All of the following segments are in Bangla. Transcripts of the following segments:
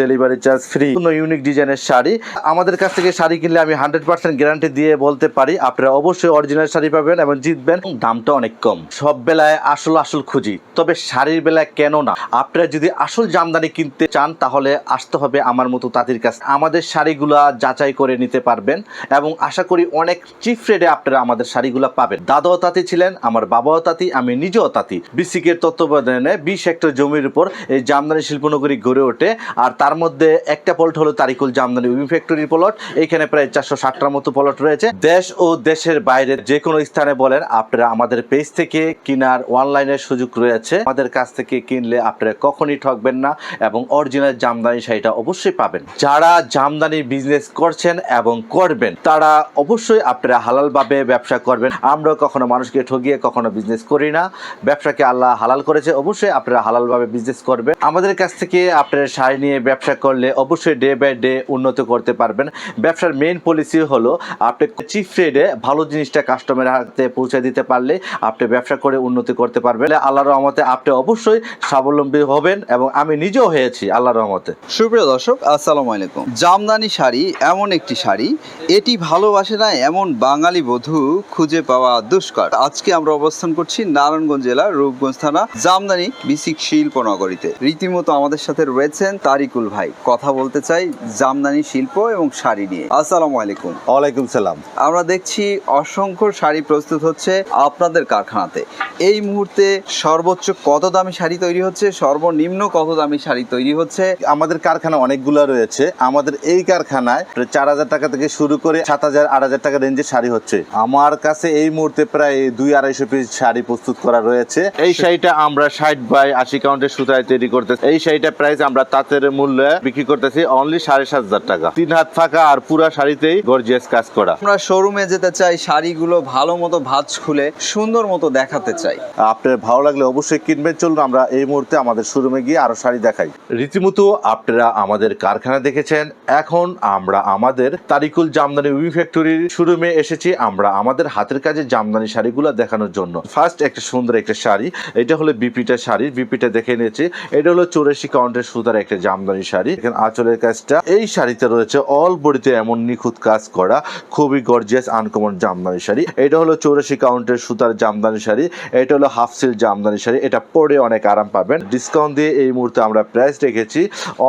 ডেলিভারি চার্জ ফ্রি কোনো ইউনিক ডিজাইনের শাড়ি। আমাদের কাছ থেকে শাড়ি কিনলে আমি হান্ড্রেড পার্সেন্ট গ্যারান্টি দিয়ে বলতে পারি, আপনারা অবশ্যই অরিজিনাল শাড়ি পাবেন এবং জিতবেন। দামটা অনেক কম। সব বেলায় আসল আসল খুঁজি। তবে শাড়ির বেলায় কেন না? আপনারা যদি আসল জামদানি কিনতে চান, তাহলে আসতে হবে আমার মতো তাঁতির কাছে। আমাদের শাড়িগুলা যাচাই করে নিতে পারবেন এবং আশা করি অনেক চিপ রেটে আপনারা আমাদের শাড়িগুলো পাবেন। দাদাও তাঁতি ছিলেন, আমার বাবাও তাঁতি, আমি নিজেও তাঁতি। বিসিকের তত্ত্বাবধানে বিশ হেক্টর জমির উপর এই জামদানি শিল্পনগরী গড়ে ওঠে। আর তার মধ্যে একটা প্লট হলো তারিকুল জামদানি উইং ফ্যাক্টরির প্লট এখানে প্রায় চারশো ষাটটার মতো প্লট রয়েছে। দেশ ও দেশের বাইরে যে কোনো স্থানে বলেন, আপনারা আমাদের পেজ থেকে কেনার অনলাইনের সুযোগ রয়েছে। আমাদের কাছ থেকে কিনলে আপনারা কখনই ঠকবেন না এবং অরিজিনাল জামদানি শাড়িটা অবশ্যই পাবেন। যারা জামদানি বিজনেস করছেন এবং করবেন, তারা অবশ্যই আপনারা হালালভাবে ব্যবসা করবেন। আমরা কখনো মানুষকে ঠগিয়ে কখনো বিজনেস করি না। ব্যবসাকে আল্লাহ হালাল করেছে, অবশ্যই আপনারা হালালভাবে বিজনেস করবেন। আমাদের কাছ থেকে আপনারা শাড়ি নিয়ে ব্যবসা করলে অবশ্যই ডে বাই ডে উন্নত করতে পারবেন। ব্যবসার মেইন পলিসি হলো, আপনি চিপ রেটে ভালো জিনিসটা কাস্টমারের হাতে পৌঁছে দিতে পারলে আপনি ব্যবসা করে উন্নতি করতে পারবেন। আল্লাহর রহমতে আপনি অবশ্যই স্বাবলম্বী হবেন এবং আমি নিজেও হয়েছি আল্লাহর রহমতে। সুপ্রিয় দর্শক, আসসালামু আলাইকুম। জামদানি শাড়ি এমন একটি শাড়ি, এটি ভালোবাসে না এমন বাঙালি বধূ খুঁজে পাওয়া দুষ্কর। আজকে আমরা অবস্থান করছি নারায়ণগঞ্জ জেলার রূপগঞ্জ থানা, জামদানি বিসিক শিল্পনগরীতে। রীতিমতো আমাদের সাথে রয়েছেন তারিকুল ভাই কথা বলতে চাই জামদানি শিল্প এবং শাড়ি নিয়ে। আসসালামু আলাইকুম। ওয়ালাইকুম সালাম। আমরা দেখছি অসংখ্য শাড়ি প্রস্তুত হচ্ছে আপনাদের কারখানাতে। এই মুহূর্তে সর্বোচ্চ কত দামি শাড়ি তৈরি হচ্ছে? সর্বনিম্ন কত দামি শাড়ি তৈরি হচ্ছে? আমাদের কারখানা অনেকগুলো রয়েছে। আমাদের এই কারখানায় চার হাজার টাকা থেকে শুরু করে সাত হাজার আট হাজার টাকা রেঞ্জের শাড়ি হচ্ছে। আমার কাছে এই মুহূর্তে প্রায় দুই আড়াইশো পিস শাড়ি প্রস্তুত করা রয়েছে। এই শাড়িটা আমরা ষাট বাই আশি কাউন্টের সুতায় তৈরি করতেছি। এই শাড়িটা প্রাইস আমরা তাঁতের মূল্যে বিক্রি করতেছি অনলি সাড়ে সাত হাজার টাকা। তিন হাত ফাঁকা আর পুরা শাড়িতেই গর্জিয়াস কাজ করা। আমরা শোরুমে যেতে চাই শাড়িগুলো ভালো মতো ভাঁজ খুলে সুন্দর মতো দেখাতে চাই। আপনার ভালো লাগলে অবশ্যই কিনবেন। চলুন আমরা এই মুহূর্তে আমাদের শোরুমে গিয়ে আরও শাড়ি দেখাই। রীতিমতো আপনারা আমাদের কারখানা দেখেছেন। এখন আমরা আমাদের তারিকুল জামদানি উই ফ্যাক্টরির শোরুমে এসেছি। আমরা আমাদের হাতের কাজে জামদানি শাড়িগুলো দেখানোর জন্য। ফার্স্ট একটা সুন্দর একটা শাড়ি। এটা হলো বিপিটা শাড়ি। বিপিটা দেখে নিয়েছি। এটা হলো চৌরাশি কাউন্টের সুতার একটা জামদানি শাড়ি। এখানে আঁচলের কাজটা। এই শাড়িতে রয়েছে অল বডিতে এমন নিখুঁত কাজ করা খুবই গর্জিয়াস আনকমন জামদানি শাড়ি। এটা হলো চৌরাশি কাউন্টের সুতার জামদানি শাড়ি। এটা হলো হাফ সিল জামদানি শাড়ি। এটা পরে অনেক আরাম পাবেন। ডিসকাউন্ট দিয়ে এই মুহূর্তে আমরা প্রাইস রেখেছি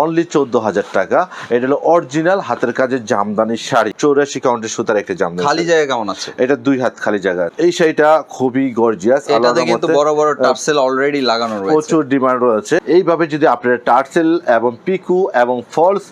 অনলি চোদ্দ হাজার টাকা। এটা হলো অরিজিনাল হাতের কাজের জামদানি শাড়ি। চৌরাশি কাউন্টের সুতার একটা জামদানি খালি জায়গা কেমন আছে? এটা দুই হাত খালি জায়গা। এই শাড়িটা খুবই গর্জিয়াস এটাতে কিন্তু বড় বড় টার্সেল অলরেডি লাগানো রয়েছে। প্রচুর ডিমান্ড রয়েছে। এইভাবে যদি আপনারা টার্সেল এবং পিকু এবং ফলস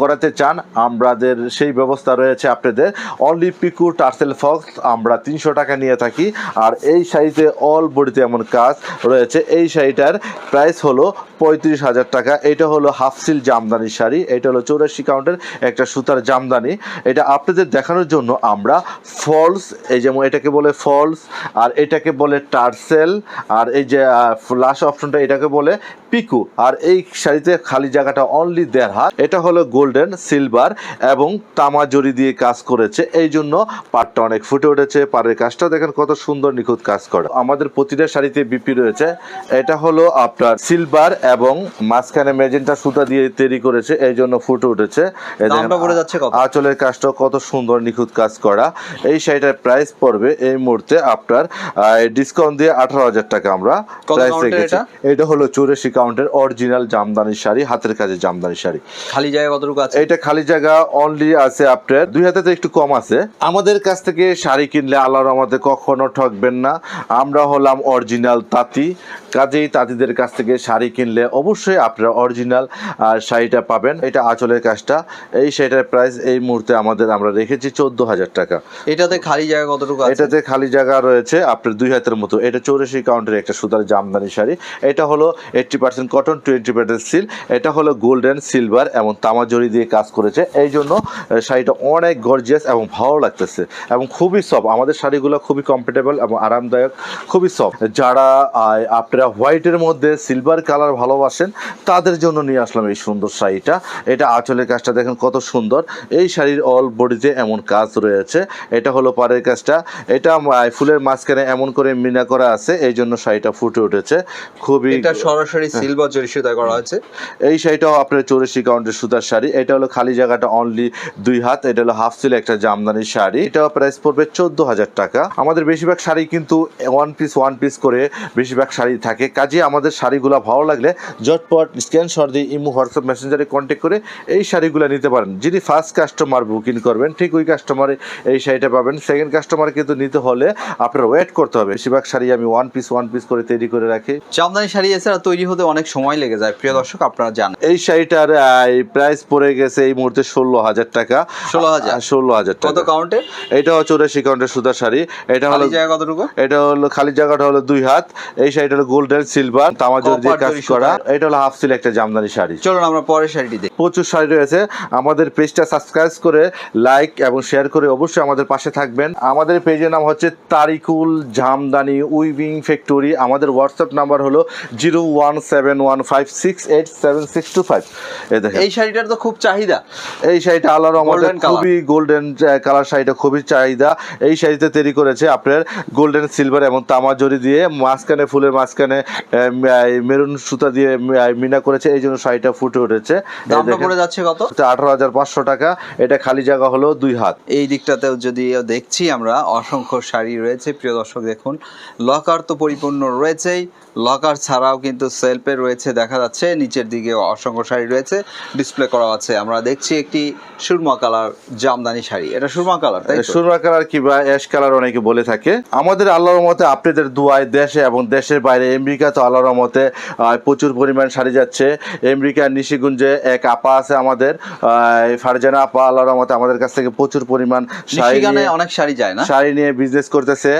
করাতে চান আমাদের সেই ব্যবস্থা রয়েছে আপনাদের। অনলি পিকু টার্সেল ফক্স আমরা তিনশো টাকা নিয়ে থাকি। আর এই শাড়িতে অল বডিতে এমন কাজ রয়েছে। এই শাড়িটার প্রাইস হলো পঁয়ত্রিশ হাজার টাকা। এটা হলো হাফ সিল জামদানি শাড়ি। এটা হলো চৌরাশি কাউন্টের একটা সুতার জামদানি। এটা আপনাদের দেখানোর জন্য আমরা ফলস এই যেমন এটাকে বলে ফলস আর এটাকে বলে টার্সেল আর এই যে লাস্ট অপশনটা এটাকে বলে পিকু। আর এই শাড়িতে খালি জায়গাটা অনলি দেড় হাত। এটা হলো গোল্ডেন সিলভার এবং তামা জরি দিয়ে কাজ করেছে। এই জন্য পাটটা অনেক ফুটে উঠেছে। পাড়ের কাজটা দেখেন কত সুন্দর নিখুঁত কাজ করে। আমাদের প্রতিটা শাড়িতে বিপি রয়েছে। এটা হলো আপনার সিলভার এবং মাঝখানে মেজেন্টা সুতা দিয়ে তৈরি করেছে এই জন্য ফুটে উঠেছে? আঁচলের কাজটা কত সুন্দর নিখুঁত কাজ করা। এই শাড়িটার প্রাইস পড়বে এই মুহূর্তে আপনার ডিসকাউন্ট দিয়ে আঠারো হাজার টাকা আমরা প্রাইস রেখেছি এটা? এটা হলো চৌরাশি কাউন্টের অরিজিনাল জামদানি শাড়ি হাতের কাজে জামদানি শাড়ি। খালি জায়গা কতটুকু আছে? এটা খালি জায়গা অনলি আছে আপনার দুই হাতে একটু কম আছে। আমাদের কাছ থেকে শাড়ি কিনলে আল্লাহর আমাদের কখনো ঠকবেন না। আমরা হলাম অরিজিনাল তাঁতি কাজেই তাঁতিদের কাছ থেকে শাড়ি কিনলে অবশ্যই আপনারা অরিজিনাল শাড়িটা পাবেন। এটা আঁচলের কাজটা। এই শাড়িটার প্রাইস এই মুহূর্তে আমাদের আমরা রেখেছি চোদ্দ হাজার টাকা। এটাতে খালি জায়গা কতটুকু এটাতে খালি জায়গা রয়েছে আপনার দুই হাতের মতো। এটা চৌরাশি কাউন্টের একটা সুতার জামদানি শাড়ি। এটা হলো eighty percent cotton twenty percent silk এটা হলো গোল্ডেন সিলভার এবং তামা জরি দিয়ে কাজ করেছে। এই জন্য শাড়িটা অনেক গর্জিয়াস এবং ভালো লাগতেছে এবং খুবই সফট আমাদের শাড়িগুলো খুবই কমফোর্টেবল এবং আরামদায়ক খুবই সফট যারা আপনারা হোয়াইটের মধ্যে সিলভার কালার ভালোবাসেন তাদের জন্য নিয়ে আসলাম এই সুন্দর শাড়িটা। এটা আঁচলের কাজটা দেখেন কত সুন্দর। এই শাড়ির অল বডিতে এমন কাজ রয়েছে। এটা হলো পাড়ের কাজটা। এটা ফুলের মাঝখানে এমন করে মিনা করা আছে এই জন্য শাড়িটা ফুটে উঠেছে। খুবই এটা সরাসরি সিলভার জরি সুতায় করা হয়েছে এই শাড়িটাও আপনার চৌরাশি কাউন্টের সুতার শাড়ি। এটা হলো খালি জায়গাটা অনলি দুই হাত। এটা হলো হাফ সিল একটা জামদানি শাড়ি। এটাও প্রাইস পড়বে চোদ্দ হাজার টাকা। আমাদের বেশিরভাগ শাড়ি কিন্তু ওয়ান পিস ওয়ান পিস করে বেশিরভাগ শাড়ি থাকে। কাজে আমাদের শাড়িগুলো ভালো লাগলে জটপট স্ক্যানশট দিয়ে ইমো হোয়াটসঅ্যাপ মেসেঞ্জারে কন্ট্যাক্ট করে এই শাড়িগুলো নিতে পারেন। যিনি ফার্স্ট কাস্টমার বুকিং করবেন ঠিক ওই কাস্টমারে এই শাড়িটা পাবেন। সেকেন্ড কাস্টমার কিন্তু নিতে হলে আপনার ওয়েট করতে হবে। বেশিরভাগ শাড়ি আমি ওয়ান পিস ওয়ান পিস করে তৈরি করে রাখি। জামদানি শাড়ি এছাড়া তৈরি হতে অনেক সময় লেগে যায় প্রিয় দর্শক আপনারা জানেন। এই শাড়িটার প্রাইস পড়ে গেছে এই মুহূর্তে ষোলো হাজার টাকা। 16,000 ষোলো হাজার। কত টাকা। কাউন্টে এটা হচ্ছে চৌরাশি কাউন্টের সুতার শাড়ি। এটা হলো জায়গা কতটুকু? এটা হলো খালি জায়গাটা হলো দুই হাত। এই শাড়িটা হলো গোল্ডেন সিলভার তামাজোর দিয়ে কাজ জরি করা এটা হলো হাফ সিল একটা জামদানি শাড়ি। চলুন আমরা পরের শাড়িটি দেখি। প্রচুর শাড়ি রয়েছে। আমাদের পেজটা সাবস্ক্রাইব করে লাইক এবং শেয়ার করে অবশ্যই আমাদের পাশে থাকবেন। আমাদের পেজের নাম হচ্ছে তারিকুল জামদানি উইভিং ফ্যাক্টরি। আমাদের হোয়াটসঅ্যাপ নাম্বার হলো zero one seven one five six eight seven six two five এই দেখেন। এই শাড়িটার তো খুব চাহিদা। এই শাড়িটা আল্লাহর আমাদের খুবই গোল্ডেন কালার শাড়িটা খুবই চাহিদা। এই শাড়িতে তৈরি করেছে আপনার গোল্ডেন সিলভার এবং তামা জরি দিয়ে মাঝখানে ফুলের মাঝখানে মেরুন সুতা দিয়ে মিনা করেছে এই জন্য শাড়িটা ফুটে উঠেছে। দামটা পড়ে যাচ্ছে কত? আঠারো হাজার পাঁচশো টাকা। এটা খালি জায়গা হলো দুই হাত। এই দিকটাতেও যদি দেখছি আমরা অসংখ্য শাড়ি রয়েছে প্রিয় দর্শক দেখুন। লকার তো পরিপূর্ণ রয়েছেই লকার ছাড়াও কিন্তু সেলফে রয়েছে দেখা যাচ্ছে। নিচের দিকে অসংখ্য শাড়ি রয়েছে ডিসপ্লে করা আছে। আমরা দেখছি একটি সুরমা কালার জামদানি শাড়ি। এটা সুরমা কালার তাই সুরমা কালার কিংবা অ্যাশ কালার অনেকে বলে থাকে। আমাদের আল্লাহর মতে আপনাদের দুয়ায় দেশে এবং দেশের বাইরে আমেরিকা তো আল্লাহর মতে আহ, প্রচুর পরিমাণ শাড়ি যাচ্ছে। আমেরিকার নিশিগুঞ্জে এক আপা আছে আমাদের। ফারজানা আপা আল্লাহর মতে আমাদের কাছ থেকে প্রচুর পরিমাণ শাড়ি অনেক শাড়ি যায় না? শাড়ি নিয়ে বিজনেস করতেছে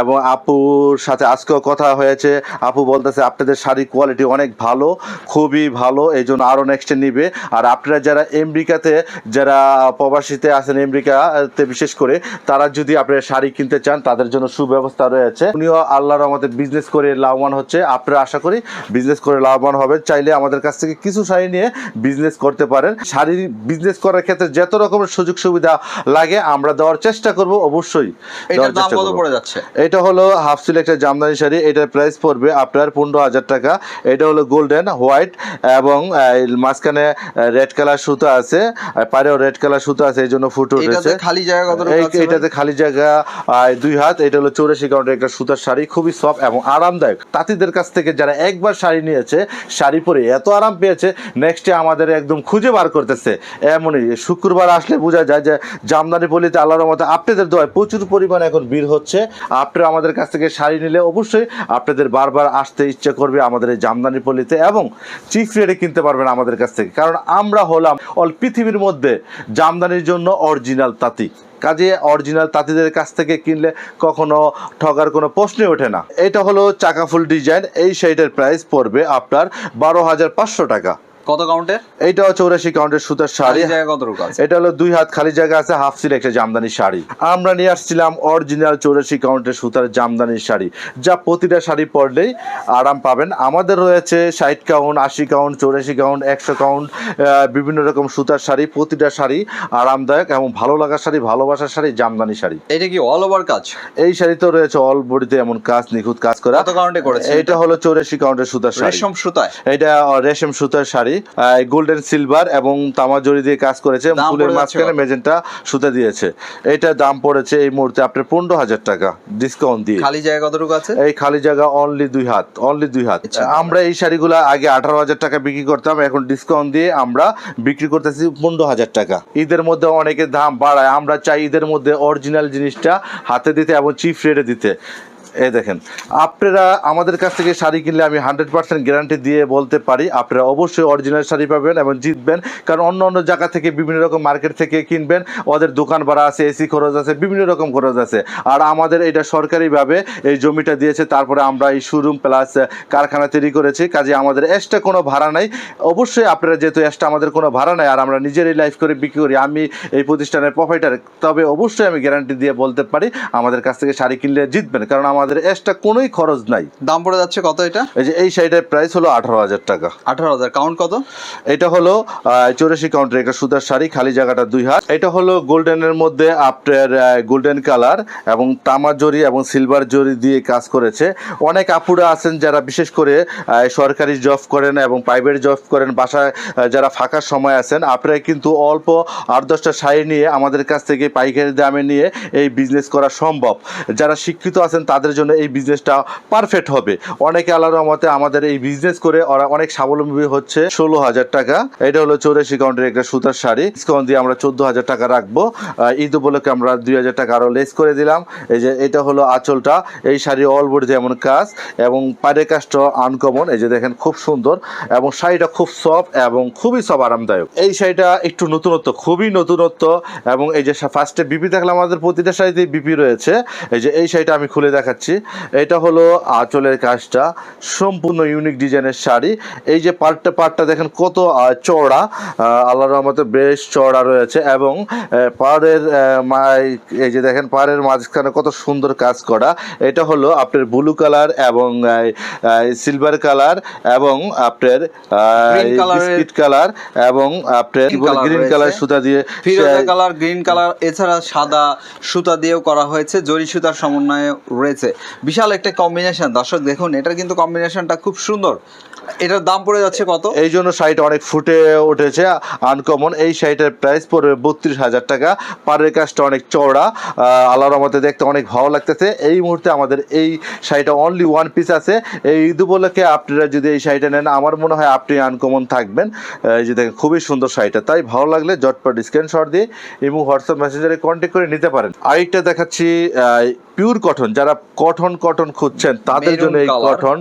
এবং আপুর সাথে আজকেও কথা হয়েছে। আপু বলতেছে আপনাদের শাড়ির কোয়ালিটি অনেক ভালো খুবই ভালো এই জন্য আরও নেক্সটে নিবে। আর আপনারা যারা আমেরিকাতে যারা প্রবাসীতে আছেন আমেরিকাতে বিশেষ করে তারা যদি আপনারা শাড়ি কিনতে চান তাদের জন্য সুব্যবস্থা রয়েছে। উনিও আল্লাহর আমাদের বিজনেস করে লাভবান হচ্ছে। আপনারা আশা করি বিজনেস করে লাভবান হবেন চাইলে আমাদের কাছ থেকে কিছু শাড়ি নিয়ে বিজনেস করতে পারেন। শাড়ি বিজনেস করার ক্ষেত্রে যত রকমের সুযোগ সুবিধা লাগে আমরা দেওয়ার চেষ্টা করব অবশ্যই। এটা হলো হাফ সিল একটা জামদানি শাড়ি এটার প্রাইস পড়বে আপনার পনেরো হাজার টাকা। এটা হলো গোল্ডেন হোয়াইট এবং মাঝখানে রেড কালার সুতো আছে পাড়েও রেড কালার সুতো আছে এই জন্য ফুটে উঠেছে। খালি জায়গা এটাতে খালি জায়গা দুই হাত এটা হলো চৌরাশি কাউন্টের একটা সুতার শাড়ি খুবই সফট এবং আরামদায়ক। তাঁতিদের কাছ থেকে যারা একবার শাড়ি নিয়েছে শাড়ি পরে এত আরাম পেয়েছে নেক্সটে আমাদের একদম খুঁজে বার করতেছে। এমনই শুক্রবার আসলে বোঝা যায় যে জামদানি পল্লীতে আল্লাহর মতো আপনাদের দোয়ায় প্রচুর পরিমাণে এখন ভিড় হচ্ছে। আপনারা আমাদের কাছ থেকে শাড়ি নিলে অবশ্যই আপনাদের বারবার আসতে ইচ্ছে করবে আমাদের এই জামদানি পল্লীতে এবং চিফ রেটে কিনতে পারবেন আমাদের কাছ থেকে। কারণ আমরা হলাম অল পৃথিবীর মধ্যে জামদানির জন্য অরিজিনাল তাঁতি। কাজে অরিজিনাল তাঁতিদের কাছ থেকে কিনলে কখনো ঠকার কোনো প্রশ্নই ওঠে না। এটা হলো চাকাফুল ডিজাইন এই শাড়িটার প্রাইস পড়বে আপনার বারো হাজার পাঁচশো টাকা। কত কাউন্টের এইটাও চৌরাশি কাউন্টের সুতার শাড়ি। জায়গা কতটুকু আছে? এটা হলো দুই হাত খালি জায়গা আছে হাফ সিল একটা জামদানি শাড়ি। আমরা নিয়ে আসছিলাম অরিজিনাল চৌরাশি কাউন্টের সুতার জামদানি শাড়ি যা প্রতিটা শাড়ি পরলেই আরাম পাবেন। আমাদের রয়েছে ষাট কাউন্ট আশি কাউন্ট চৌরাশি কাউন্ট একশো কাউন্ট বিভিন্ন রকম সুতার শাড়ি প্রতিটা শাড়ি আরামদায়ক এবং ভালো লাগার শাড়ি ভালোবাসার শাড়ি জামদানি শাড়ি। এটা কি অল ওভার কাজ? এই শাড়ি তো রয়েছে অল বডিতে এমন কাজ নিখুঁত কাজ করা। কত কাউন্টে করেছে এটা হলো চৌরাশি কাউন্টের সুতার শাড়ি। রেশম সুতায় এটা রেশম সুতার শাড়ি। গোল্ডেন সিলভার এবং তামা জড়ি দিয়ে কাজ করেছে। ফুলের মাঝখানে? মেজেন্টা সুতা দিয়েছে। এটা দাম পড়েছে এই মুহূর্তে আপনার পনেরো হাজার টাকা ডিসকাউন্ট দিয়ে। খালি জায়গা কতটুকু আছে? এই খালি জায়গা অনলি দুই হাত অনলি দুই হাত। আচ্ছা। আমরা এই শাড়িগুলো আগে আঠারো হাজার টাকা বিক্রি করতাম এখন ডিসকাউন্ট দিয়ে আমরা বিক্রি করতেছি পনেরো হাজার টাকা। ঈদের মধ্যে অনেকে দাম বাড়ায় আমরা চাই ঈদের মধ্যে অরিজিনাল জিনিসটা হাতে দিতে এবং চিপ রেটে দিতে। এই দেখেন, আপনারা আমাদের কাছ থেকে শাড়ি কিনলে আমি হান্ড্রেড পার্সেন্ট গ্যারান্টি দিয়ে বলতে পারি, আপনারা অবশ্যই অরিজিনাল শাড়ি পাবেন এবং জিতবেন, কারণ অন্য অন্য জায়গা থেকে বিভিন্ন রকম মার্কেট থেকে কিনবেন, ওদের দোকান ভাড়া আছে এসি খরচ আছে, বিভিন্ন রকম খরচ আছে। আর আমাদের এটা সরকারিভাবে এই জমিটা দিয়েছে, তারপরে আমরা এই শোরুম প্লাস কারখানা তৈরি করেছি, কাজে আমাদের এক্সট্রা কোনো ভাড়া নাই। অবশ্যই আপনারা যেহেতু এক্সট্রা আমাদের কোনো ভাড়া নাই, আর আমরা নিজেরই লাইফ করে বিক্রি করি, আমি এই প্রতিষ্ঠানের প্রফাইটার তবে অবশ্যই আমি গ্যারান্টি দিয়ে বলতে পারি, আমাদের কাছ থেকে শাড়ি কিনলে জিতবেন, কারণ আমাদের আমাদের এক্সট্রা কোনোই খরচ নাই। দাম পড়ে যাচ্ছে কত এটা? এই যে এই শাড়িটার প্রাইস হলো আঠারো হাজার টাকা। আঠারো হাজার। কাউন্ট কত? এটা হলো চৌরাশি কাউন্টের একটা সুতার শাড়ি খালি জায়গাটা দুই হাত। এটা হলো গোল্ডেনের মধ্যে আপনার গোল্ডেন কালার এবং তামা জরি এবং সিলভার জরি দিয়ে কাজ করেছে। অনেক আপুরা আছেন যারা বিশেষ করে সরকারি জব করেন এবং প্রাইভেট জব করেন বাসায় যারা ফাঁকা সময় আছেন আপনারা কিন্তু অল্প আট দশটা শাড়ি নিয়ে আমাদের কাছ থেকে পাইকারি দামে নিয়ে এই বিজনেস করা সম্ভব। যারা শিক্ষিত আছেন তাদের জন্য এই বিজনেসটা পারফেক্ট হবে। অনেকে আল্লাহর রহমতে আমাদের এই বিজনেস করে ওরা অনেক স্বাবলম্বী হচ্ছে। ষোলো হাজার টাকা। এটা হলো চৌরাশি কাউন্টের একটা সুতার শাড়ি। ডিসকাউন্ট দিয়ে আমরা চোদ্দ হাজার টাকা রাখব। ঈদ উপলক্ষে আমরা দুই হাজার টাকা আরও লেস করে দিলাম। এই যে এটা হলো আঁচলটা। এই শাড়ি অল বডি যেমন কাজ এবং পাড়ের কাজটা আনকমন এই যে দেখেন খুব সুন্দর এবং শাড়িটা খুব সফট এবং খুবই সব আরামদায়ক। এই শাড়িটা একটু নতুনত্ব, খুবই নতুনত্ব এবং এই যে ফার্স্টে বিপি দেখলাম আমাদের প্রতিটা শাড়িতেই বিপি রয়েছে। এই যে এই শাড়িটা আমি খুলে দেখাচ্ছি। এটা হলো আঁচলের কাজটা। সম্পূর্ণ ইউনিক ডিজাইনের শাড়ি। এই যে পার্টটা পার্টটা দেখেন কত চওড়া। আহ, আল্লাহর রহমতে বেশ চওড়া রয়েছে এবং পাড়ের এই যে দেখেন পাড়ের মাঝখানে কত সুন্দর কাজ করা। এটা হলো আপনার ব্লু কালার এবং সিলভার কালার এবং আপনার বিস্কিট কালার এবং আপনার গ্রিন কালার সুতা দিয়ে ফিরোজা কালার গ্রিন কালার এছাড়া সাদা সুতা দিয়েও করা হয়েছে। জরি সুতার সমন্বয়ে রয়েছে। বিশাল একটা কম্বিনেশন দর্শক, দেখুন, এটার কিন্তু কম্বিনেশনটা খুব সুন্দর। এটার দাম পড়ে যাচ্ছে কত? এই জন্য শাড়িটা অনেক ফুটে উঠেছে আনকমন এই শাড়িটার প্রাইস পড়বে বত্রিশ হাজার টাকা। পাড়ের কাজটা অনেক চওড়া। আল্লাহর মধ্যে দেখতে অনেক ভালো লাগতেছে। এই মুহূর্তে আমাদের এই শাড়িটা অনলি ওয়ান পিস আছে। এই ঈদ উপলক্ষে আপনারা যদি এই শাড়িটা নেন, আমার মনে হয় আপনি আনকমন থাকবেন। এই যে দেখেন, খুবই সুন্দর শাড়িটা তাই ভালো লাগলে জটপট স্ক্রিনশট দিয়ে এবং হোয়াটসঅ্যাপ মেসেঞ্জারে কন্ট্যাক্ট করে নিতে পারেন। আরেকটা দেখাচ্ছি পিওর কটন যারা কটন কটন খুঁজছেন তাদের জন্য এই। কটন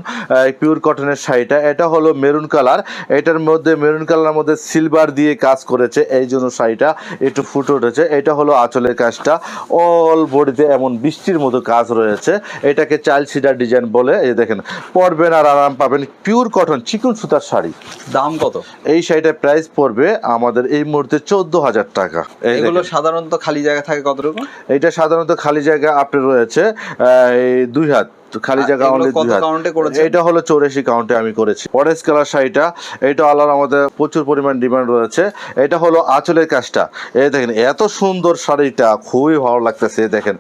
পিওর কটনের শাড়িটা। এটা হলো মেরুন কালার। এটার মধ্যে মেরুন কালারের মধ্যে সিলভার দিয়ে কাজ করেছে এই জন্য শাড়িটা। একটু ফুটে উঠেছে। এটা হলো আঁচলের কাজটা। অল বডিতে এমন বৃষ্টির মতো কাজ রয়েছে। এটাকে চাইল সিডার ডিজাইন বলে এই দেখেন পরবেন আর আরাম পাবেন। পিওর কটন চিকন সুতার শাড়ি। দাম কত? এই শাড়িটার প্রাইস পড়বে আমাদের এই মুহূর্তে চোদ্দ হাজার টাকা। এগুলো সাধারণত খালি জায়গা থাকে কতটুকু? এইটা সাধারণত খালি জায়গা আপনার রয়েছে দুই হাত। খালি জায়গা অনলি দুই হাত? এটা হলো চৌরাশি কাউন্টে আমি করেছি। অরেঞ্জ কালার শাড়িটা এটা আল্লাহর আমাদের প্রচুর পরিমাণ ডিমান্ড রয়েছে। এটা হলো আঁচলের কাজটা। এই দেখেন এত সুন্দর শাড়িটা খুবই ভালো লাগতেছে দেখেন।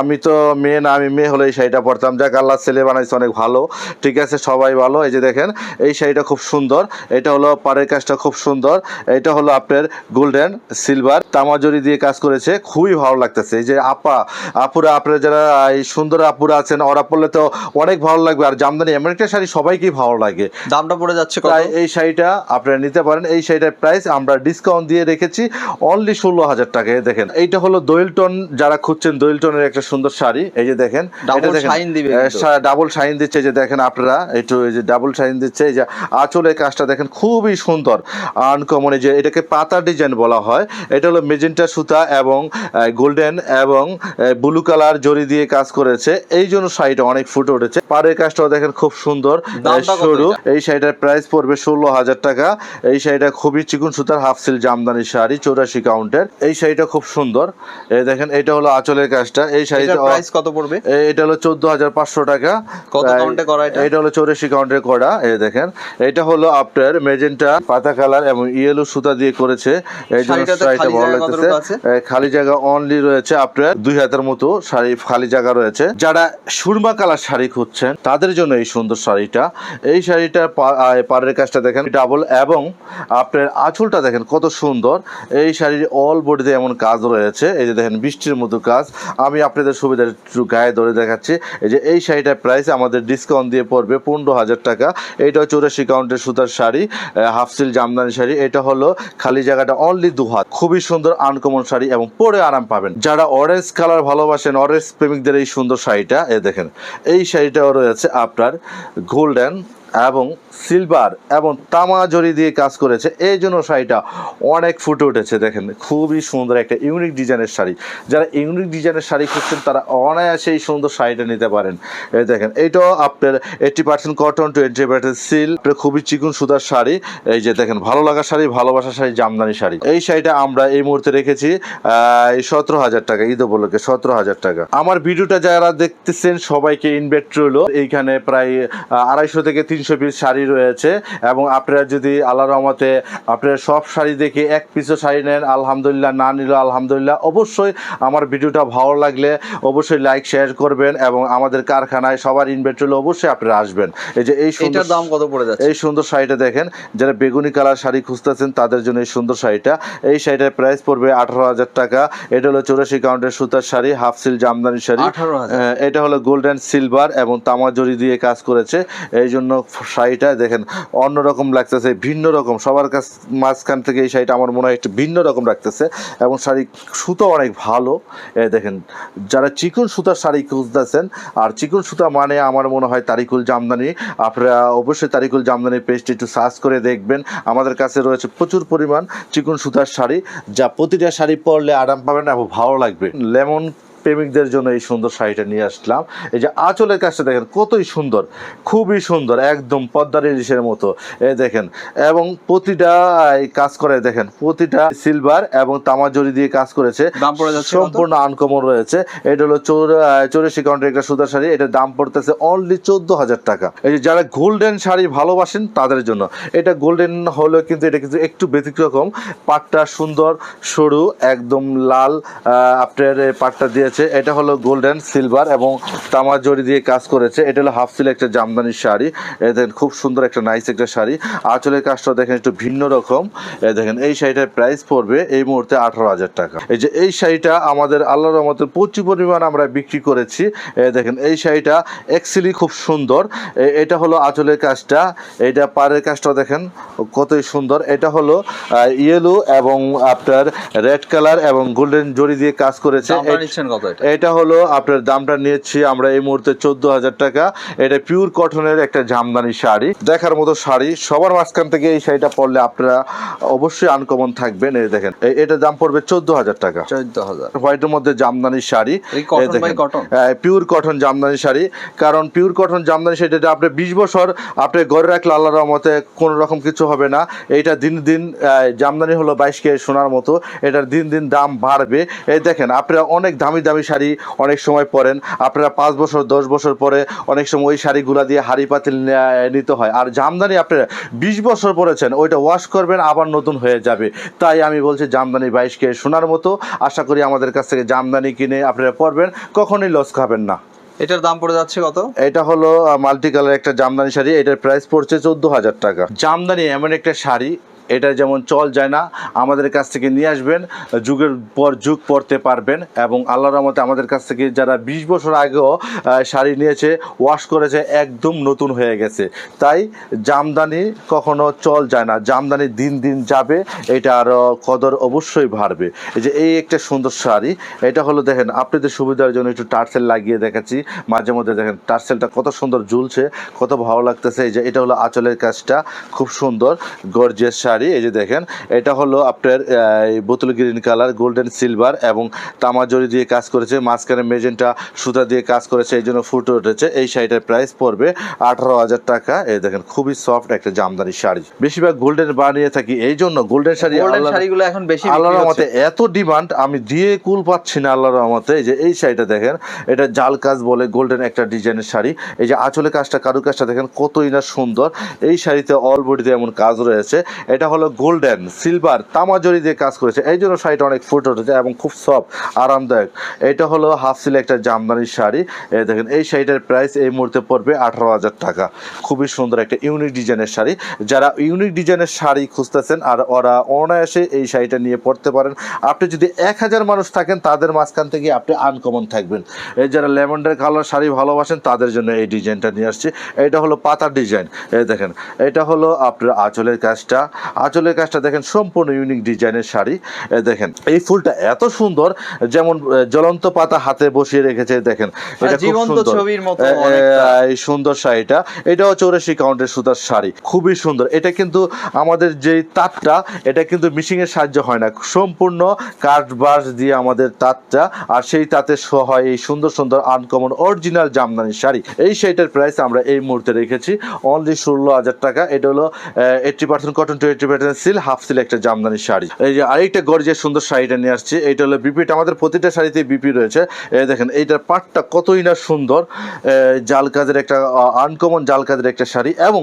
আমি তো মেয়ে না আমি মেয়ে হলে এই শাড়িটা পরতাম। যাক আল্লাহ ছেলে বানাইছে অনেক ভালো। ঠিক আছে সবাই ভালো। এই যে দেখেন এই শাড়িটা খুব সুন্দর। এটা হলো পাড়ের কাজটা খুব সুন্দর। এটা হলো আপনার গোল্ডেন সিলভার তামাজরি দিয়ে কাজ করেছে খুবই ভালো লাগতেছে। এই যে আপা আপুরা আপনারা যারা এই সুন্দর আপুরা আছেন ওরা পড়লে তো অনেক ভালো লাগবে। আর জামদানি এমন একটা শাড়ি সবাইকেই ভালো লাগে। দামটা পড়ে যাচ্ছে তাই এই শাড়িটা আপনারা নিতে পারেন। এই শাড়িটার প্রাইস আমরা ডিসকাউন্ট দিয়ে রেখেছি। অনলি ষোলো হাজার টাকায় দেখেন এইটা হলো দোয়েলটন যারা খুঁজছেন দোয়েলটনের একটা সুন্দর শাড়ি। এই যে দেখেন ডাবল শাইন দিচ্ছে। যে দেখেন আপনারা একটু এই যে ডাবল শাইন দিচ্ছে। এই যে আঁচলের কাজটা দেখেন খুবই সুন্দর। আনকমন এই যে এটাকে পাতা ডিজাইন বলা হয়। এটা হলো মেজেন্টা সুতা এবং গোল্ডেন এবং ব্লু কালার জরি দিয়ে কাজ করেছে। এই জন্য শাড়িটা অনেক ফুটে উঠেছে। পাড়ের কাজটাও দেখেন খুব সুন্দর সরু। এই শাড়িটার প্রাইস পড়বে ষোলো হাজার টাকা। এই শাড়িটা খুবই চিকুন সুতার হাফ সিল জামদানি শাড়ি চৌরাশি কাউন্টের এই শাড়িটা খুব সুন্দর। এই দেখেন এটা হলো আঁচলের কাজটা। এই শাড়িটা প্রাইস কত পড়বে? এটা হলো চোদ্দ হাজার পাঁচশো টাকা। কত কাউন্টে করা এটা? এটা হলো চৌরাশি কাউন্টে করা। এই দেখেন এটা হলো আপনার মেজেন্টা পাতা কালার এবং ইয়েলো সুতা দিয়ে করেছে। এই জন্য শাড়িটা খালি ভালো জায়গা লাগতেছে। খালি জায়গা অনলি রয়েছে আপনার দুই হাতের মতো শাড়ি খালি জায়গা রয়েছে। যারা সুরমা কালার শাড়ি খুঁজছেন, তাদের জন্য এই সুন্দর শাড়িটা। এই শাড়িটা পাড়ের কাজটা দেখেন ডাবল এবং আপনার আঁচলটা দেখেন কত সুন্দর। এই শাড়ির অল বডিতে এমন কাজ রয়েছে, এই যে দেখেন বৃষ্টির মতো কাজ। আমি আপনাদের সুবিধার একটু গায়ে ধরে দেখাচ্ছি, এই যে এই শাড়িটার প্রাইস আমাদের ডিসকাউন্ট দিয়ে পড়বে পনেরো হাজার টাকা। এইটা হচ্ছে চৌরাশি কাউন্টের সুতার শাড়ি হাফ সিল জামদানি শাড়ি। এটা হলো খালি জায়গাটা অনলি দু হাত। খুবই সুন্দর আনকমন শাড়ি এবং পরে আরাম পাবেন। যারা অরেঞ্জ কালার ভালোবাসেন অরেঞ্জ প্রেমিকদের এই সুন্দর শাড়িটা, এ দেখেন এই শাড়িটাও রয়েছে আপনার গোল্ডেন এবং সিলভার এবং তামা জরি দিয়ে কাজ করেছে। এই জন্য শাড়িটা অনেক ফুটে উঠেছে, দেখেন। খুবই সুন্দর একটা ইউনিক ডিজাইনের শাড়ি। যারা ইউনিক ডিজাইনের শাড়ি খুঁজছেন, তারা অনায়াসে এই সুন্দর শাড়িটা নিতে পারেন। এই দেখেন এইটাও আপনার eighty percent cotton twenty percent silk খুবই চিকুন সুতার শাড়ি। এই যে দেখেন, ভালো লাগা শাড়ি ভালোবাসা শাড়ি, জামদানি শাড়ি। এই শাড়িটা আমরা এই মুহূর্তে রেখেছি সতেরো হাজার টাকা, ঈদ উপলক্ষে সতেরো হাজার টাকা। আমার ভিডিওটা যারা দেখতেছেন, সবাইকে ইনভাইট রইল। এইখানে প্রায় আড়াইশো থেকে তিনশো পিস শাড়ি রয়েছে এবং আপনারা যদি আল্লাহ রহমতে আপনারা সব শাড়ি দেখে এক পিসও শাড়ি নেন আলহামদুলিল্লাহ না নিল আলহামদুলিল্লাহ অবশ্যই আমার ভিডিওটা ভালো লাগলে অবশ্যই লাইক শেয়ার করবেন এবং আমাদের কারখানায় সবার ইনভাইট রইলে অবশ্যই আপনারা আসবেন। এই যে এই সুন্দর দাম কত পড়ে যাচ্ছে? এই সুন্দর শাড়িটা দেখেন যারা বেগুনি কালার শাড়ি খুঁজতেছেন তাদের জন্য এই সুন্দর শাড়িটা। এই শাড়িটার প্রাইস পড়বে আঠারো হাজার টাকা। এটা হলো চৌরাশি কাউন্টের সুতার শাড়ি হাফ সিল জামদানি শাড়ি। 18,000 এটা হলো গোল্ডেন সিলভার এবং তামা জরি দিয়ে কাজ করেছে। এই জন্য শাড়িটা দেখেন অন্যরকম লাগতেছে, ভিন্ন রকম। সবার কাছ, মাঝখান থেকে এই শাড়িটা আমার মনে হয় একটু ভিন্ন রকম লাগতেছে এবং শাড়ি, সুতো অনেক ভালো। দেখেন, যারা চিকন সুতার শাড়ি খুঁজতেছেন, আর চিকন সুতা মানে আমার মনে হয় তারিকুল জামদানি। আপনারা অবশ্যই তারিকুল জামদানি পেজটি একটু সার্চ করে দেখবেন। আমাদের কাছে রয়েছে প্রচুর পরিমাণ চিকন সুতার শাড়ি, যা প্রতিটা শাড়ি পরলে আরাম পাবেন এবং ভালো লাগবে। লেমন প্রেমিকদের জন্য এই সুন্দর শাড়িটা নিয়ে আসলাম। এই যে আঁচলের কাজটা দেখেন কতই সুন্দর খুবই সুন্দর একদম পদ্মার ইলিশের মতো। এই দেখেন এবং প্রতিটা কাজ করে দেখেন প্রতিটা সিলভার এবং তামা জরি দিয়ে কাজ করেছে। দাম পড়ে যাচ্ছে সম্পূর্ণ আনকমন রয়েছে। এটা হলো চৌরাশি কাউন্টার একটা সুতার শাড়ি এটা দাম পড়তেছে অনলি চোদ্দ হাজার টাকা। এই যে যারা গোল্ডেন শাড়ি ভালোবাসেন তাদের জন্য। এটা গোল্ডেন হলেও কিন্তু এটা কিন্তু একটু ব্যতিক্রম পাটটা সুন্দর সরু একদম লাল আপনার পাটটা দিয়েছে। এটা হলো গোল্ডেন সিলভার এবং তামা জরি দিয়ে কাজ করেছে। এটা হলো হাফ সিল একটা জামদানি শাড়ি। এ দেখেন খুব সুন্দর একটা নাইস একটা শাড়ি। আঁচলের কাজটা দেখেন একটু ভিন্ন রকম। এ দেখেন এই শাড়িটার প্রাইস পড়বে এই মুহূর্তে আঠারো হাজার টাকা। এই যে এই শাড়িটা আমাদের আল্লাহ রহমতের প্রচুর পরিমাণ আমরা বিক্রি করেছি। এ দেখেন এই শাড়িটা এক্সিলি খুব সুন্দর। এটা হলো আঁচলের কাজটা। এটা পাড়ের কাজটা দেখেন কতই সুন্দর। এটা হলো ইয়েলো এবং আপনার রেড কালার এবং গোল্ডেন জরি দিয়ে কাজ করেছে। এটা? এটা হলো আপনার দামটা নিয়েছি আমরা এই মুহূর্তে চোদ্দ হাজার টাকা। এটা পিওর কটনের একটা জামদানি শাড়ি। দেখার মতো শাড়ি। সবার মাঝখান থেকে এই শাড়িটা পরলে আপনারা অবশ্যই আনকমন থাকবেন। এই দেখেন এ- এটার দাম পড়বে চোদ্দ হাজার টাকা। চোদ্দ হাজার হোয়াইটের মধ্যে jamdani sari? Pure cotton jamdani sari. কারণ পিওর কটন জামদানি শাড়ি এটা আপনি বিশ বছর আপনি ঘরে রাখলে আল্লাহ রহমতে কোনো রকম কিছু হবে না। এইটা দিন দিন জামদানি হলো বাইশ কে সোনার মতো। এটার দিন দিন দাম বাড়বে। এই দেখেন আপনারা অনেক দামি দামি শাড়ি অনেক সময় পরেন। আপনারা পাঁচ বছর দশ বছর পরে অনেক সময় ওই শাড়িগুলা দিয়ে হাড়ি পাতিল নিতে হয়। আর জামদানি আপনারা বিশ বছর পরেছেন ওইটা ওয়াশ করবেন আবার নতুন হয়ে যাবে। তাই আমি বলছি জামদানি বাইশ কে সোনার মতো। আশা করি আমাদের কাছ থেকে জামদানি কিনে আপনারা পরবেন কখনোই লস খাবেন না। এটার দাম পড়ে যাচ্ছে কত? এটা হলো মাল্টি কালার একটা জামদানি শাড়ি এটার প্রাইস পড়ছে চোদ্দ হাজার টাকা। জামদানি এমন একটা শাড়ি এটা যেমন চল যায় না, আমাদের কাছ থেকে নিয়ে আসবেন, যুগের পর যুগ পড়তে পারবেন এবং আল্লাহ রহমতে আমাদের কাছ থেকে যারা বিশ বছর আগেও শাড়ি নিয়েছে ওয়াশ করেছে, একদম নতুন হয়ে গেছে। তাই জামদানি কখনো চল যায় না, জামদানি দিন দিন যাবে, এটা আরও কদর অবশ্যই বাড়বে। এই যে এই একটা সুন্দর শাড়ি, এটা হলো দেখেন, আপনাদের সুবিধার জন্য একটু টার্সেল লাগিয়ে দেখাচ্ছি। মাঝে মধ্যে দেখেন, টার্সেলটা কত সুন্দর ঝুলছে, কত ভালো লাগতেছে। এই যে এটা হলো আঁচলের কাজটা, খুব সুন্দর গর্জিয়াস শাড়ি। এই যে দেখেন এটা হলো আপনার বোতল গ্রিন কালার গোল্ডেন সিলভার এবং তামা জরি দিয়ে কাজ করেছে মাঝখানে মেজেন্টা সুতা দিয়ে কাজ করেছে এই জন্য ফুটে উঠেছে। এই শাড়িটার প্রাইস পড়বে আঠারো হাজার টাকা। এই দেখেন খুবই সফট একটা জামদানি শাড়ি। বেশিরভাগ গোল্ডেন বানিয়ে থাকি এই জন্য গোল্ডেন শাড়ি শাড়িগুলো এখন বেশি আল্লাহর রহমতে এত ডিমান্ড আমি দিয়ে কুল পাচ্ছি না আল্লাহর রহমতে। এই যে এই শাড়িটা দেখেন এটা জাল কাজ বলে গোল্ডেন একটা ডিজাইনের শাড়ি। এই যে আঁচলে কাজটা কারু কাজটা দেখেন কতই না সুন্দর। এই শাড়িতে অল বডিতে এমন কাজ রয়েছে। এটা হলো গোল্ডেন, সিলভার তামা জরি দিয়ে কাজ করেছে। এই জন্য শাড়িটা অনেক ফুটে উঠেছে এবং খুব সফট, আরামদায়ক। এটা হলো হাফ সিল একটা জামদানির শাড়ি। এই দেখেন, এই শাড়িটার প্রাইস এই মুহূর্তে পড়বে আঠারো হাজার টাকা। খুবই সুন্দর একটা ইউনিক ডিজাইনের শাড়ি। যারা ইউনিক ডিজাইনের শাড়ি খুঁজতেছেন আর ওরা অনায়াসে এই শাড়িটা নিয়ে পড়তে পারেন। আপনি যদি এক হাজার মানুষ থাকেন, তাদের মাঝখান থেকে আপনি আনকমন থাকবেন। এই যারা লেমন্ডার কালার শাড়ি ভালোবাসেন, তাদের জন্য এই ডিজাইনটা নিয়ে আসছি। এটা হলো পাতার ডিজাইন। এই দেখেন, এটা হলো আপনার আঁচলের কাজটা। আঁচলের কাজটা দেখেন সম্পূর্ণ ইউনিক ডিজাইনের শাড়ি। দেখেন এই ফুলটা এত সুন্দর যেমন জ্বলন্ত পাতা হাতে বসিয়ে রেখেছে দেখেন এটা খুব সুন্দর। এই সুন্দর শাড়িটা এটাও চৌরাশি কাউন্টের সুতার শাড়ি খুবই সুন্দর। এটা কিন্তু আমাদের যে তাঁতটা এটা কিন্তু মিশিং এর সাহায্য হয় না সম্পূর্ণ কাঠ বাঁশ দিয়ে আমাদের তাঁতটা আর সেই তাঁতে হয় এই সুন্দর সুন্দর আনকমন অরিজিনাল জামদানি শাড়ি। এই শাড়িটার প্রাইস আমরা এই মুহূর্তে রেখেছি অনলি ষোলো হাজার টাকা এটা হলো eighty percent cotton twenty percent silk half silk একটা জামদানি শাড়ি। এই যে আরেকটা গর্জিয়াস সুন্দর শাড়িটা নিয়ে আসছি এটা হলো বিপিটা আমাদের প্রতিটা শাড়িতে বিপি রয়েছে। দেখেন, এইটার পাটটা কতই না সুন্দর জাল কাজের একটা আনকমন জাল কাজের একটা শাড়ি এবং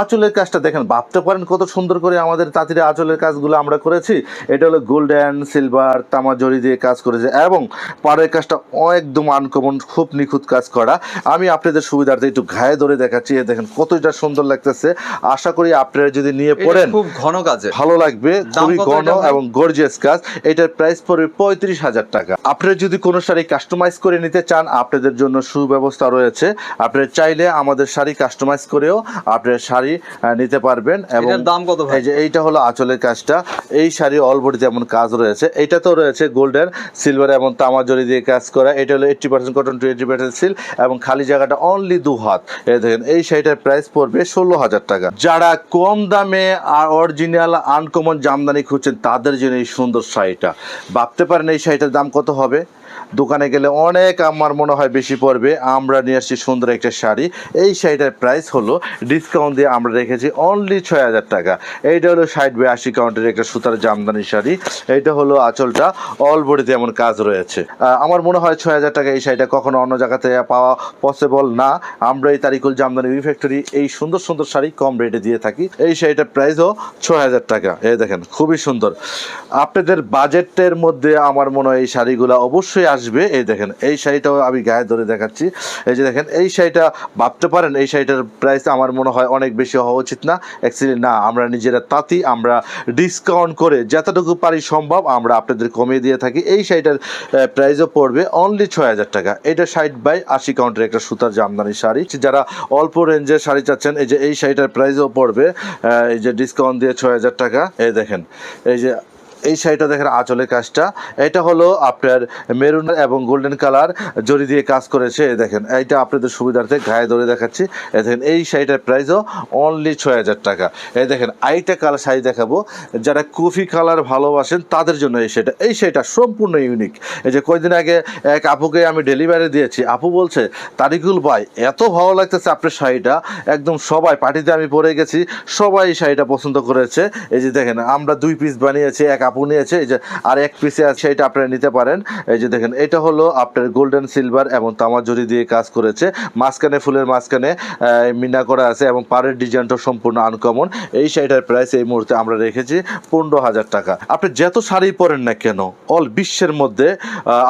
আঁচলের কাজটা দেখেন ভাবতে পারেন কত সুন্দর করে আমাদের তাঁতিরে আঁচলের কাজগুলো আমরা করেছি। এটা হলো গোল্ডেন সিলভার তামা জড়ি দিয়ে কাজ করেছে এবং পাড়ের কাজটা একদম আনকমন খুব নিখুঁত কাজ করা। আমি আপনাদের সুবিধার্থে একটু ঘায়ে ধরে দেখাচ্ছি দেখেন কতটা সুন্দর লাগতেছে। আশা করি আপনারা যদি নিয়ে পড়েন খুব ঘন কাজে ভালো লাগবে খুবই ঘন এবং গর্জিয়াস কাজ। এটার প্রাইস পড়বে পঁয়ত্রিশ হাজার টাকা। আপনারা যদি কোনো শাড়ি কাস্টমাইজ করে নিতে চান আপনাদের জন্য সুব্যবস্থা রয়েছে। আপনারা চাইলে আমাদের শাড়ি কাস্টমাইজ করেও আপনারা শাড়ি আহ, নিতে পারবেন এবং দাম কত ভাই? এই যে এইটা হলো আঁচলের কাজটা। এই শাড়ি অলবডি যেমন কাজ রয়েছে এটা তো রয়েছে গোল্ডেন সিলভার এবং তামা জড়ি দিয়ে কাজ করা। এটা হলো eighty percent cotton twenty percent silk এবং খালি জায়গাটা অনলি দু হাত। এই দেখেন এই শাড়িটার প্রাইস পড়বে ষোলো হাজার টাকা। যারা কম দামে আর অরিজিনাল আনকমন জামদানি খুঁজছেন তাদের জন্য এই সুন্দর শাড়িটা। ভাবতে পারেন এই শাড়িটার দাম কত হবে? দোকানে গেলে অনেক আমার মনে হয় বেশি পড়বে। আমরা নিয়ে আসছি সুন্দর একটা শাড়ি। এই শাড়িটার প্রাইস হলো ডিসকাউন্ট দিয়ে আমরা রেখেছি অনলি ছয় হাজার টাকা। এইটা হলো ষাট বাই আশি কাউন্টের একটা সুতার জামদানি শাড়ি। এইটা হলো আঁচলটা। অল বডিতে এমন কাজ রয়েছে। আমার মনে হয় ছয় হাজার টাকা এই শাড়িটা কখনো অন্য জায়গাতে পাওয়া পসিবল না। আমরা এই তারিকুল জামদানি উই ফ্যাক্টরি এই সুন্দর সুন্দর শাড়ি কম রেটে দিয়ে থাকি। এই শাড়িটার প্রাইসও ছয় হাজার টাকা। এই দেখেন, খুবই সুন্দর। আপনাদের বাজেটের মধ্যে আমার মনে হয় এই শাড়িগুলো অবশ্যই আসবে। এই দেখেন, এই শাড়িটাও আমি গায়ে ধরে দেখাচ্ছি। এই যে দেখেন, এই শাড়িটা ভাবতে পারেন, এই শাড়িটার প্রাইস আমার মনে হয় অনেক বেশি হওয়া উচিত না। অ্যাকচুয়ালি না, আমরা নিজেরা তাঁতি, আমরা ডিসকাউন্ট করে যতটুকু পারি সম্ভব আমরা আপনাদের কমিয়ে দিয়ে থাকি। এই শাড়িটার প্রাইসও পড়বে অনলি ছয় হাজার টাকা। এটা ষাট বাই আশি কাউন্টের একটা সুতার জামদানি শাড়ি। যারা অল্প রেঞ্জের শাড়ি চাচ্ছেন, এই যে এই শাড়িটার প্রাইসও পড়বে এই যে ডিসকাউন্ট দিয়ে ছয় হাজার টাকা। এই দেখেন, এই যে এই শাড়িটা দেখেন আঁচলের কাজটা। এটা হলো আপনার মেরুন এবং গোল্ডেন কালার, জড়ি দিয়ে কাজ করেছে দেখেন, এইটা আপনাদের সুবিধার্থে গায়ে ধরে দেখাচ্ছি। দেখেন, এই শাড়িটার প্রাইসও অনলি ছয় হাজার টাকা। এই দেখেন, আইটা কালার শাড়ি দেখাবো। যারা কফি কালার ভালোবাসেন, তাদের জন্য এই শাড়িটা। এই শাড়িটা সম্পূর্ণ ইউনিক এই যে কয়েকদিন আগে এক আপুকে আমি ডেলিভারি দিয়েছি, আপু বলছে, তারিকুল ভাই, এত ভালো লাগতেছে আপনার শাড়িটা। একদম সবাই পার্টিতে আমি পরে গেছি, সবাই এই শাড়িটা পছন্দ করেছে। এই যে দেখেন, আমরা দুই পিস বানিয়েছি, এক আপু নিয়েছে, এই যে আর এক পিসে আছে, সেইটা আপনারা নিতে পারেন। এই যে দেখেন, এটা হলো আপনার গোল্ডেন সিলভার এবং তামা জড়ি দিয়ে কাজ করেছে। মাঝখানে, ফুলের মাঝখানে মিনা করা আছে এবং পাড়ের ডিজাইনটা সম্পূর্ণ আনকমন এই শাড়িটার প্রাইস এই মুহূর্তে আমরা রেখেছি পনেরো হাজার টাকা। আপনি যত শাড়ি পরেন না কেন অল বিশ্বের মধ্যে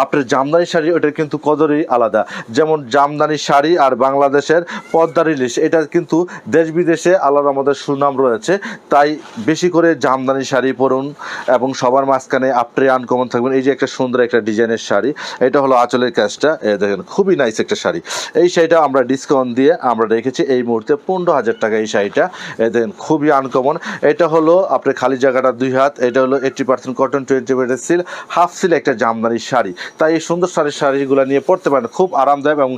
আপনার জামদানি শাড়ি, ওটার কিন্তু কদরই আলাদা। যেমন জামদানি শাড়ি আর বাংলাদেশের পদ্মার ইলিশ এটা কিন্তু দেশ বিদেশে আল্লাহর আমাদের সুনাম রয়েছে। তাই বেশি করে জামদানি শাড়ি পরুন এবং সবার মাঝখানে আপনি আনকমন থাকবেন। এই যে একটা সুন্দর একটা ডিজাইনের শাড়ি এটা হলো আঁচলের কাজটা। এ দেখেন খুবই নাইস একটা শাড়ি। এই শাড়িটা আমরা ডিসকাউন্ট দিয়ে আমরা রেখেছি এই মুহূর্তে পনেরো হাজার টাকা এই শাড়িটা। এ দেখেন খুবই আনকমন এটা হলো আপনার খালি জায়গাটা দুই হাত এটা হলো eighty percent cotton twenty percent silk half silk একটা জামদানি শাড়ি। তাই এই সুন্দর শাড়ির শাড়িগুলো নিয়ে পড়তে পারেন খুব আরামদায়ক এবং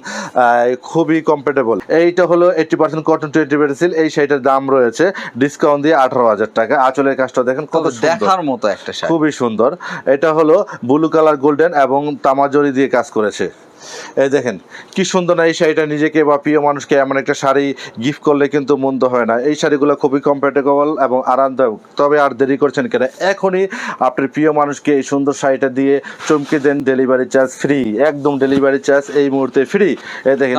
খুবই কমফোর্টেবল এইটা হলো eighty percent cotton twenty percent silk এই শাড়িটার দাম রয়েছে ডিসকাউন্ট দিয়ে আঠারো হাজার টাকা। আঁচলের কাজটা দেখেন কত দেখার মতো খুবই সুন্দর। এটা হলো ব্লু কালার গোল্ডেন এবং তামাজরি দিয়ে কাজ করেছে। দেখেন কি সুন্দর না এই শাড়িটা নিজেকে বা প্রিয় মানুষকে এমন একটা শাড়ি গিফট করলে কিন্তু মন্দ হয় না। এই শাড়িগুলো খুবই কমফোর্টেবল এবং আরামদায়ক। তবে আর দেরি করছেন কেন? এখনই আপনার প্রিয় মানুষকে এই সুন্দর শাড়িটা দিয়ে চমকে দেন ডেলিভারি চার্জ ফ্রি একদম ডেলিভারি চার্জ এই মুহূর্তে ফ্রি এই দেখেন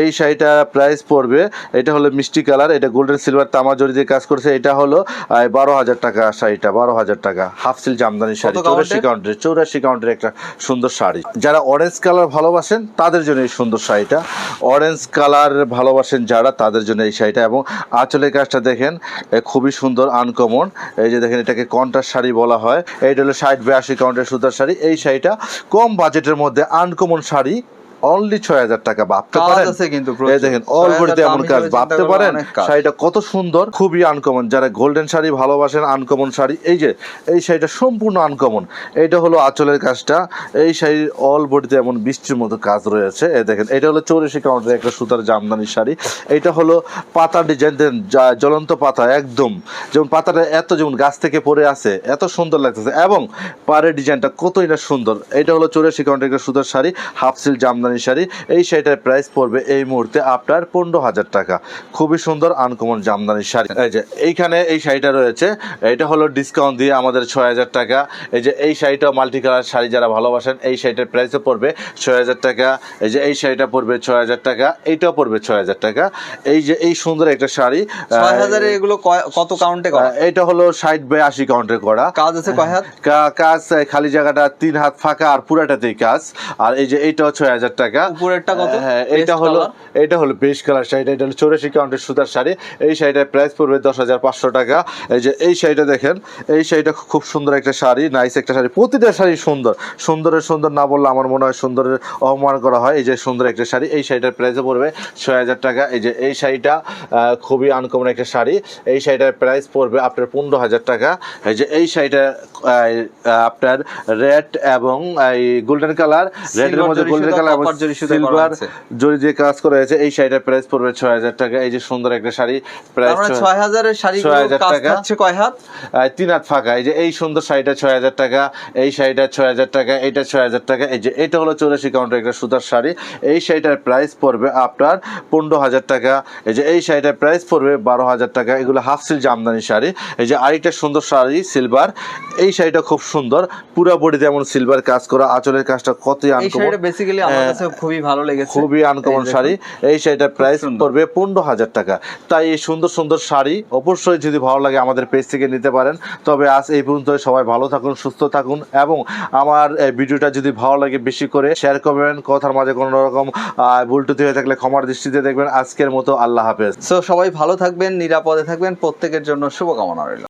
এই শাড়িটা প্রাইস পড়বে এটা হলো মিষ্টি কালার এটা গোল্ডেন সিলভার তামা জড়ি দিয়ে কাজ করছে এটা হলো বারো হাজার টাকা শাড়িটা বারো হাজার টাকা। হাফ সিল জামদানি শাড়ি চৌরাশি কাউন্টের? কাউন্টের চৌরাশি কাউন্টের একটা সুন্দর শাড়ি। যারা অরেঞ্জ কালার ভালোবাসেন, তাদের জন্য এই সুন্দর শাড়িটা। অরেঞ্জ কালার ভালোবাসেন যারা, তাদের জন্য এই শাড়িটা। এবং আঁচলের কাজটা দেখেন খুবই সুন্দর আনকমন এই যে দেখেন, এটাকে কন্টার শাড়ি বলা হয়। এইটা হলো ষাট বিরাশি কাউন্টের সুতার শাড়ি। এই শাড়িটা কম বাজেটের মধ্যে আনকমন শাড়ি অনলি ছয় হাজার টাকা ভাবতে পারেন? কিন্তু দেখেন 6,000 অল বডিতে এমন কাজ ভাবতে পারেন? শাড়িটা কত সুন্দর খুবই আনকমন যারা গোল্ডেন শাড়ি ভালোবাসেন আনকমন শাড়ি এই যে এই শাড়িটা সম্পূর্ণ আনকমন এইটা হলো আঁচলের কাজটা। এই শাড়ির অল বডিতে এমন বৃষ্টির মতো কাজ রয়েছে। এই দেখেন এটা হলো চৌরাশি কাউন্টার একটা সুতার জামদানি শাড়ি। এইটা হলো পাতা ডিজাইন দেন জ্বলন্ত পাতা একদম। যেমন পাতাটা এত যেমন গাছ থেকে পড়ে আছে এত সুন্দর লাগতেছে। এবং পাড়ের ডিজাইনটা কতই না সুন্দর। এটা হলো চৌরাশি কাউন্টার একটা সুতার শাড়ি হাফ সিল জামদানি শাড়ি এই শাড়িটার প্রাইস পড়বে এই মুহূর্তে আপনার পনেরো হাজার টাকা। খুবই সুন্দর আনকমন জামদানি শাড়ি। এই যে এইখানে এই শাড়িটা রয়েছে এটা হলো ডিসকাউন্ট দিয়ে আমাদের ছয় হাজার টাকা। এই যে এই শাড়িটা মাল্টি কালার শাড়ি যারা ভালোবাসেন এই শাড়িটার প্রাইসও পড়বে ছয় হাজার টাকা। এই যে এই শাড়িটা পড়বে ছয় হাজার টাকা এইটাও পড়বে ছয় হাজার টাকা। এই যে এই সুন্দর একটা শাড়ি ছয় হাজারে এগুলো কত কাউন্টে করা? এটা হলো ষাট বাই আশি কাউন্টের করা। কাজ আছে কয় হাত? কাজ খালি জায়গাটা তিন হাত ফাঁকা আর পুরাটাতেই কাজ। আর এই যে এইটাও ছয় হাজার টাকা। উপরেরটা কত? হ্যাঁ Best এটা হলো এটা হলো বেশ কালার শাড়িটা এটা হলো চৌরাশি কাউন্টের সুতার শাড়ি। এই শাড়িটার প্রাইস পড়বে দশ হাজার পাঁচশো টাকা। এই যে এই শাড়িটা দেখেন এই শাড়িটা খুব সুন্দর একটা শাড়ি নাইস একটা শাড়ি। প্রতিটা শাড়ি সুন্দর। সুন্দরের সুন্দর না বললে আমার মনে হয় সুন্দরের অপমান করা হয়। এই যে সুন্দর একটা শাড়ি। এই শাড়িটার প্রাইসও পড়বে ছয় হাজার টাকা। এই যে এই শাড়িটা খুবই আনকমন একটা শাড়ি। এই শাড়িটার প্রাইস পড়বে আপনার পনেরো হাজার টাকা। এই যে এই শাড়িটা আপনার রেড এবং এই গোল্ডেন কালার রেডের মধ্যে গোল্ডেন কালার এবং জরি সিলভার জরি দিয়ে কাজ করা হয়েছে এই শাড়িটার প্রাইস পড়বে ছয় হাজার টাকা। এই যে সুন্দর একটা শাড়ি প্রাইস মানে শাড়ি কাজ থাকছে কয় হাত? তিন হাত ফাঁকা। এই যে এই সুন্দর শাড়িটা ছয় হাজার টাকা এই শাড়িটা ছয় হাজার টাকা এইটা ছয় হাজার টাকা। এই যে এটা হলো চৌরাশি কাউন্টার একটা সুতার শাড়ি। এই শাড়িটার প্রাইস পড়বে আপনার পনেরো হাজার টাকা। এই যে এই শাড়িটার প্রাইস পড়বে বারো হাজার টাকা। এগুলো হাফ সিল জামদানি শাড়ি। এই যে আরেকটা সুন্দর শাড়ি সিলভার এই শাড়িটা খুব সুন্দর। পুরো বডিতে যেমন সিলভার কাজ করা। আঁচলের কাজটা কতই এই আনকমন বেসিক্যালি আমার। কাছে খুবই ভালো লেগেছে। খুবই আনকমন। শাড়ি। এই শাড়িটার প্রাইস। পড়বে পনেরো হাজার টাকা। তাই এই সুন্দর সুন্দর শাড়ি অবশ্যই যদি ভালো লাগে আমাদের পেজ থেকে নিতে পারেন। তবে আজ এই পর্যন্ত সবাই ভালো থাকুন সুস্থ থাকুন এবং আমার ভিডিওটা যদি ভালো লাগে বেশি করে শেয়ার করবেন কথার মাঝে কোনো রকম হয়ে থাকলে ক্ষমার দৃষ্টিতে দেখবেন। আজকের মতো আল্লাহ হাফেজ। সো সবাই ভালো থাকবেন নিরাপদে থাকবেন। প্রত্যেকের জন্য শুভকামনা রইল।